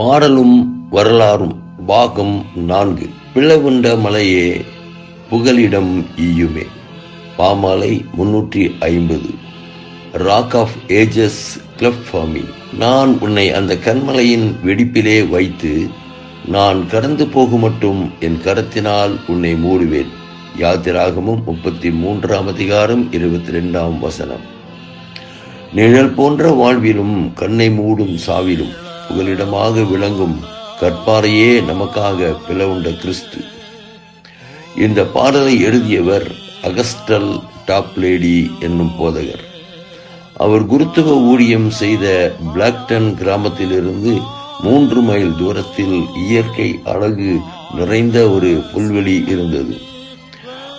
பாடலும் வரலாறும். பாகம் நான்கு. பிளவுண்ட மலையே புகலிடம் ஈயுமே. பாமாலை முன்னூற்றி ஐம்பது. ராக் ஆஃப் ஏஜஸ் கிளப் ஃபாமி நான் உன்னை அந்த கண்மலையின் வெடிப்பிலே வைத்து நான் கடந்து போகும் மட்டும் என் கரத்தினால் உன்னை மூடுவேன். யாத்திராகமும் முப்பத்தி மூன்றாம் அதிகாரம் இருபத்தி ரெண்டாம் வசனம். நிழல் போன்ற வாழ்விலும் கண்ணை மூடும் சாவிலும் புகலிடமாக விளங்கும் கற்பாரையே நமக்காக பிளவுண்ட கிறிஸ்து. இந்த பாடலை எழுதியவர் அகஸ்டல் டாப்லேடி என்னும் போதகர். அவர் குருத்துவ ஊழியம் செய்த பிளாக்டன் கிராமத்திலிருந்து மூன்று மைல் தூரத்தில் இயற்கை அழகு நிறைந்த ஒரு புல்வெளி இருந்தது.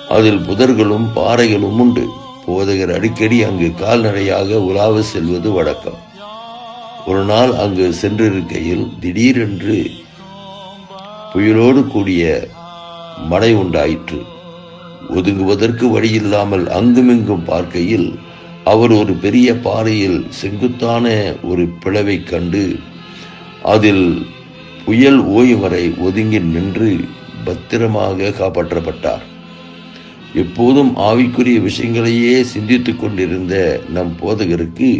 அதில் புதர்களும் பாறைகளும் உண்டு. போதகர் அடிக்கடி அங்கு கால்நடையாக உலாவ செல்வது வழக்கம். ஒரு நாள் அங்கு சென்றிருக்கையில் திடீரென்று புயலோடு கூடிய மழை உண்டாயிற்று. ஒதுங்குவதற்கு வழியில்லாமல் அங்குமிங்கும் பார்க்கையில் அவர் ஒரு பெரிய பாறையில் செங்குத்தான ஒரு பிளவைக் கண்டு அதில் புயல் ஓயும் வரை ஒதுங்கி நின்று பத்திரமாக காப்பாற்றப்பட்டார். எப்போதும் ஆவிக்குரிய விஷயங்களையே சிந்தித்துக் கொண்டிருந்த நம் போதகருக்கு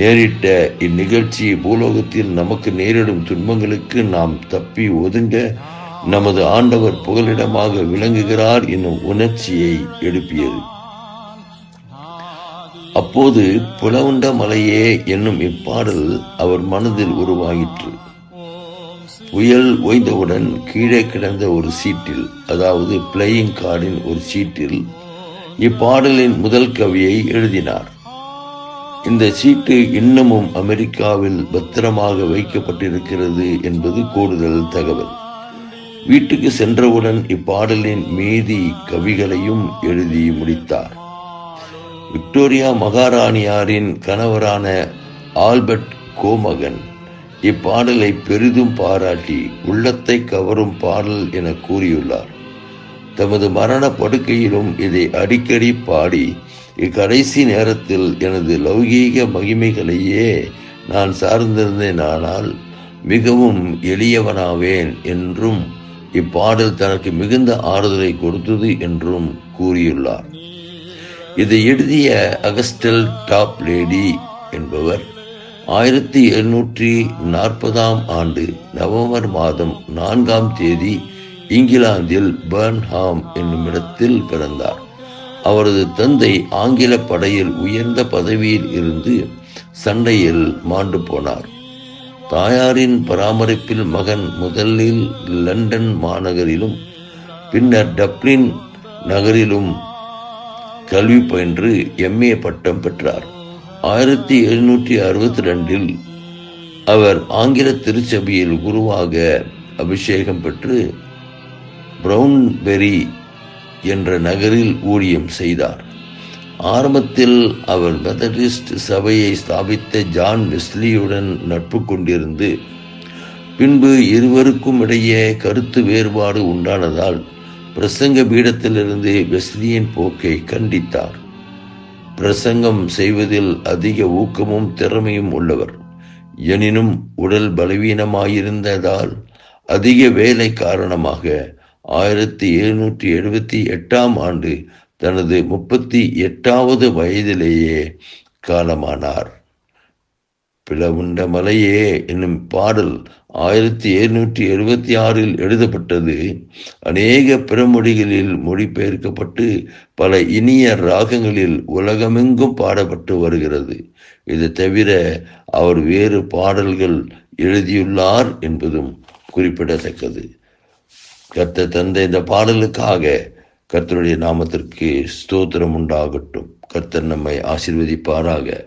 நேரிட்ட இந்நிகழ்ச்சி பூலோகத்தில் நமக்கு நேரிடும் துன்பங்களுக்கு நாம் தப்பி ஒதுங்க நமது ஆண்டவர் புகலிடமாக விளங்குகிறார் என்னும் உணர்ச்சியை எழுப்பியது. அப்போது புலவுண்ட மலையே என்னும் இப்பாடல் அவர் மனதில் உருவாயிற்று. புயல் ஓய்ந்தவுடன் கீழே கிடந்த ஒரு சீட்டில் அதாவது பிளேயிங் கார்டின் ஒரு சீட்டில் இப்பாடலின் முதல் கவியை எழுதினார். இந்த சீட்டு இன்னமும் அமெரிக்காவில் பத்திரமாக வைக்கப்பட்டிருக்கிறது என்பது கூடுதல் தகவல். வீட்டுக்கு சென்றவுடன் இப்பாடலின் மீதி கவிகளையும் எழுதி முடித்தார். விக்டோரியா மகாராணியாரின் கணவரான ஆல்பர்ட் கோமகன் இப்பாடலை பெரிதும் பாராட்டி உள்ளத்தை கவரும் பாடல் என கூறியுள்ளார். தமது மரண படுக்கையிலும் இதை அடிக்கடி பாடி இக்கடைசி நேரத்தில் எனது லௌகீக மகிமைகளையே நான் சார்ந்திருந்தேனானால் மிகவும் எளியவனாவேன் என்றும் இப்பாடல் தனக்கு மிகுந்த ஆறுதலை கொடுத்தது என்றும் கூறியுள்ளார். இதை எழுதிய அகஸ்டல் டாப் லேடி என்பவர் ஆயிரத்தி எழுநூற்றி நாற்பதாம் ஆண்டு நவம்பர் மாதம் நான்காம் தேதி இங்கிலாந்தில் பர்ன்ஹாம் என்னும் இடத்தில் பிறந்தார். அவரது தந்தை ஆங்கில படையில் உயர்ந்த பதவியில் இருந்து சண்டையில் மாண்டு போனார். தாயாரின் பராமரிப்பில் மகன் முதலில் லண்டன் மாநகரிலும் பின்னர் டப்ளின் நகரிலும் கல்வி பயின்று எம்ஏ பட்டம் பெற்றார். ஆயிரத்தி எழுநூற்றி அறுபத்தி ரெண்டில் அவர் ஆங்கில திருச்சபையில் குருவாக அபிஷேகம் பெற்று பிரவுன்பெரி என்ற நகரில் ஊழியம் செய்தார். ஆரம்பத்தில் அவர் மெதடிஸ்ட் சபையை ஸ்தாபித்த ஜான் வெஸ்லியுடன் நட்பு கொண்டிருந்து பின்பு இருவருக்கும் இடையே கருத்து வேறுபாடு உண்டானதால் பிரசங்க பீடத்திலிருந்து வெஸ்லியின் போக்கை கண்டித்தார். பிரசங்கம் செய்வதில் அதிக ஊக்கமும் திறமையும் உள்ளவர். எனினும் உடல் பலவீனமாயிருந்ததால் அதிக வேலை காரணமாக ஆயிரத்தி எழுநூற்றி எழுபத்தி எட்டாம் ஆண்டு தனது முப்பத்தி எட்டாவது வயதிலேயே காலமானார். பிளவுண்ட மலையே என்னும் பாடல் ஆயிரத்தி எழுநூற்றி எழுபத்தி ஆறில் எழுதப்பட்டது. அநேக பிறமொழிகளில் மொழிபெயர்க்கப்பட்டு பல இனிய ராகங்களில் உலகமெங்கும் பாடப்பட்டு வருகிறது. இது தவிர அவர் வேறு பாடல்கள் எழுதியுள்ளார் என்பதும் குறிப்பிடத்தக்கது. கர்த்த தந்த இந்த பாடலுக்காக கர்த்தருடைய நாமத்திற்கு ஸ்தோத்திரம் உண்டாகட்டும். கர்த்தர் நம்மை ஆசிர்வதிப்பாராக.